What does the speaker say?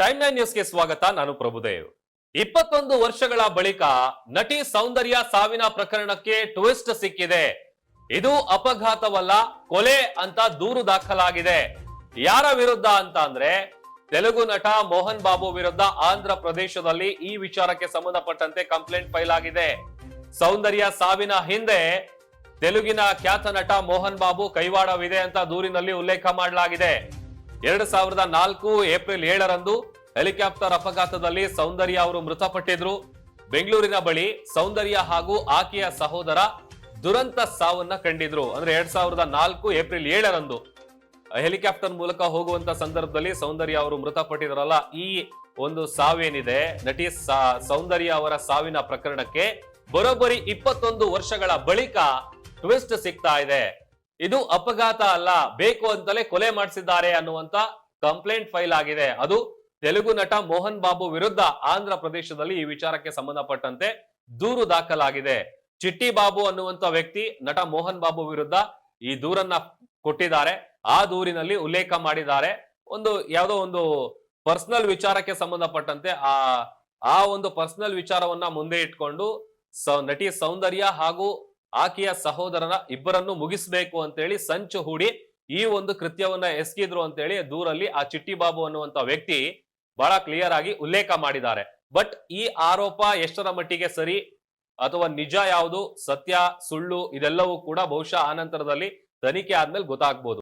Time nine ನ್ಯೂಸ್ಗೆ ಸ್ವಾಗತ, ನಾನು ಪ್ರಭುದೇವ್ ಇಪ್ಪತ್ತೊಂದು ವರ್ಷಗಳ ಬಳಿಕ ನಟಿ ಸೌಂದರ್ಯ ಸಾವಿನ ಪ್ರಕರಣಕ್ಕೆ ಟ್ವಿಸ್ಟ್ ಸಿಕ್ಕಿದೆ. ಇದು ಅಪಘಾತವಲ್ಲ, ಕೊಲೆ ಅಂತ ದೂರು ದಾಖಲಾಗಿದೆ. ಯಾರ ವಿರುದ್ಧ ಅಂತ ಅಂದ್ರೆ, ತೆಲುಗು ನಟ ಮೋಹನ್ ಬಾಬು ವಿರುದ್ಧ ಆಂಧ್ರ ಪ್ರದೇಶದಲ್ಲಿ ಈ ವಿಚಾರಕ್ಕೆ ಸಂಬಂಧಪಟ್ಟಂತೆ ಕಂಪ್ಲೇಂಟ್ ಫೈಲ್ ಆಗಿದೆ. ಸೌಂದರ್ಯ ಸಾವಿನ ಹಿಂದೆ ತೆಲುಗಿನ ಖ್ಯಾತ ನಟ ಮೋಹನ್ ಬಾಬು ಕೈವಾಡವಿದೆ ಅಂತ ದೂರಿನಲ್ಲಿ ಉಲ್ಲೇಖ ಮಾಡಲಾಗಿದೆ. ಎರಡು ಸಾವಿರದ ನಾಲ್ಕು ಏಪ್ರಿಲ್ ಏಳರಂದು ಹೆಲಿಕಾಪ್ಟರ್ ಅಪಘಾತದಲ್ಲಿ ಸೌಂದರ್ಯ ಅವರು ಮೃತಪಟ್ಟಿದ್ರು. ಬೆಂಗಳೂರಿನ ಬಳಿ ಸೌಂದರ್ಯ ಹಾಗೂ ಆಕೆಯ ಸಹೋದರ ದುರಂತ ಸಾವನ್ನ ಕಂಡಿದ್ರು. ಅಂದ್ರೆ ಎರಡ್ ಸಾವಿರದ ನಾಲ್ಕು ಏಪ್ರಿಲ್ ಏಳರಂದು ಹೆಲಿಕಾಪ್ಟರ್ ಮೂಲಕ ಹೋಗುವಂತ ಸಂದರ್ಭದಲ್ಲಿ ಸೌಂದರ್ಯ ಅವರು ಮೃತಪಟ್ಟಿದ್ರಲ್ಲ, ಈ ಒಂದು ಸಾವೇನಿದೆ. ನಟಿ ಸೌಂದರ್ಯ ಅವರ ಸಾವಿನ ಪ್ರಕರಣಕ್ಕೆ ಬರೋಬ್ಬರಿ ಇಪ್ಪತ್ತೊಂದು ವರ್ಷಗಳ ಬಳಿಕ ಟ್ವಿಸ್ಟ್ ಸಿಗ್ತಾ ಇದೆ. ಇದು ಅಪಘಾತ ಅಲ್ಲ, ಬೇಕು ಅಂತಲೇ ಕೊಲೆ ಮಾಡಿಸಿದ್ದಾರೆ ಅನ್ನುವಂತ ಕಂಪ್ಲೇಂಟ್ ಫೈಲ್ ಆಗಿದೆ. ಅದು ತೆಲುಗು ನಟ ಮೋಹನ್ ಬಾಬು ವಿರುದ್ಧ ಆಂಧ್ರ ಪ್ರದೇಶದಲ್ಲಿ ಈ ವಿಚಾರಕ್ಕೆ ಸಂಬಂಧಪಟ್ಟಂತೆ ದೂರು ದಾಖಲಾಗಿದೆ. ಚಿಟ್ಟಿ ಬಾಬು ಅನ್ನುವಂತ ವ್ಯಕ್ತಿ ನಟ ಮೋಹನ್ ಬಾಬು ವಿರುದ್ಧ ಈ ದೂರನ್ನ ಕೊಟ್ಟಿದ್ದಾರೆ. ಆ ದೂರಿನಲ್ಲಿ ಉಲ್ಲೇಖ ಮಾಡಿದ್ದಾರೆ. ಒಂದು ಯಾವುದೋ ಒಂದು ಪರ್ಸನಲ್ ವಿಚಾರಕ್ಕೆ ಸಂಬಂಧಪಟ್ಟಂತೆ ಆ ಆ ಒಂದು ಪರ್ಸನಲ್ ವಿಚಾರವನ್ನ ಮುಂದೆ ಇಟ್ಕೊಂಡು ನಟಿ ಸೌಂದರ್ಯ ಹಾಗೂ ಆಕೆಯ ಸಹೋದರನ ಇಬ್ಬರನ್ನು ಮುಗಿಸ್ಬೇಕು ಅಂತೇಳಿ ಸಂಚು ಹೂಡಿ ಈ ಒಂದು ಕೃತ್ಯವನ್ನ ಎಸಗಿದ್ರು ಅಂತೇಳಿ ದೂರಲ್ಲಿ ಆ ಚಿಟ್ಟಿ ಬಾಬು ಅನ್ನುವಂತ ವ್ಯಕ್ತಿ ಬಹಳ ಕ್ಲಿಯರ್ ಆಗಿ ಉಲ್ಲೇಖ ಮಾಡಿದ್ದಾರೆ. ಬಟ್ ಈ ಆರೋಪ ಎಷ್ಟರ ಮಟ್ಟಿಗೆ ಸರಿ ಅಥವಾ ನಿಜ ಯಾವುದು, ಸತ್ಯ, ಸುಳ್ಳು ಇದೆಲ್ಲವೂ ಕೂಡ ಬಹುಶಃ ಆನಂತರದಲ್ಲಿ ತನಿಖೆ ಆದ್ಮೇಲೆ ಗೊತ್ತಾಗ್ಬೋದು.